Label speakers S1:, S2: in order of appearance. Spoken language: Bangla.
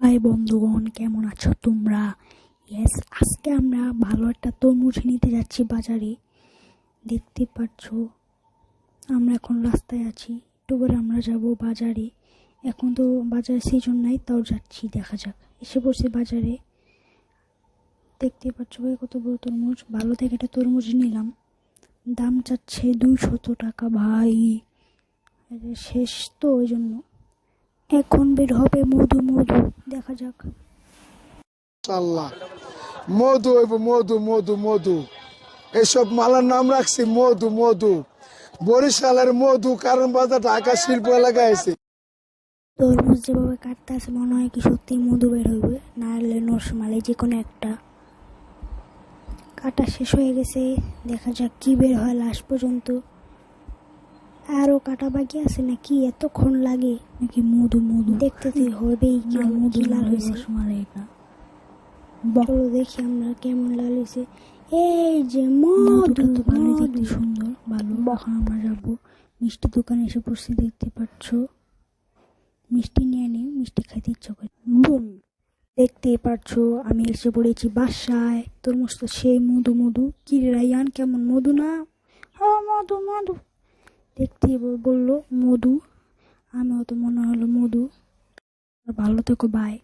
S1: হাই বন্ধুগণ, কেমন আছো তোমরা? ইয়েস আজকে আমরা ভালো একটা তরমুজ নিতে যাচ্ছি বাজারে। দেখতে পাচ্ছ, আমরা এখন রাস্তায় আছি। একটু পরে আমরা যাব বাজারে। এখন তো বাজারে সিজন নাই, তাও যাচ্ছি, দেখা যাক। এসে পড়ছি বাজারে। দেখতে পাচ্ছ ভাই, কত বড় তরমুজ। ভালো থেকে একটা তরমুজ নিলাম। দাম চাচ্ছে দুইশত টাকা ভাই। শেষ তো ওই জন্য এখন বের হবে মধু মধু। দেখা যাক।
S2: ইনশাল্লাহ মধু হইব মধু মধু মধু। এসব মালার নাম রাখছি মধু মধু। বরিশালের মধু কারণ বাজার ঢাকা শিল্প এলাকায় আছে।
S1: তরমুজ যেভাবে কাটতে আছে মনে হয় কি সত্যি মধু বের হইবে? না হলে নরসমালাই যে কোনো একটা। কাটা শেষ হয়ে গেছে দেখা যাক কি বের হয় লাস্ট পর্যন্ত। আরও কাটা বাকি আছে নাকি? এতক্ষণ লাগে। নাকি মধু মধু। দেখতে তো হবেই কি মধু লাল হয়েছে। চলো দেখি আমরা কেমন লাল হয়েছে। এই যে মধু তো ভালো দেখতে সুন্দর। ভালো। এখন আমরা যাব মিষ্টি দোকানে এসে পড়ছি দেখতে পাচ্ছ। মিষ্টি নিয়ে নিই মিষ্টি খাইতে ইচ্ছা করে। বুম। দেখতে পাচ্ছ আমি এসে পড়েছি বাসায়। তোর মস্ত সেই মধু মধু। কি রে রায়ান কেমন মধু না? হ্যাঁ মধু মধু। দেখতে বলল মধু। আমিও হয়তো মনে হলো মধু। ভালো থেকো বাই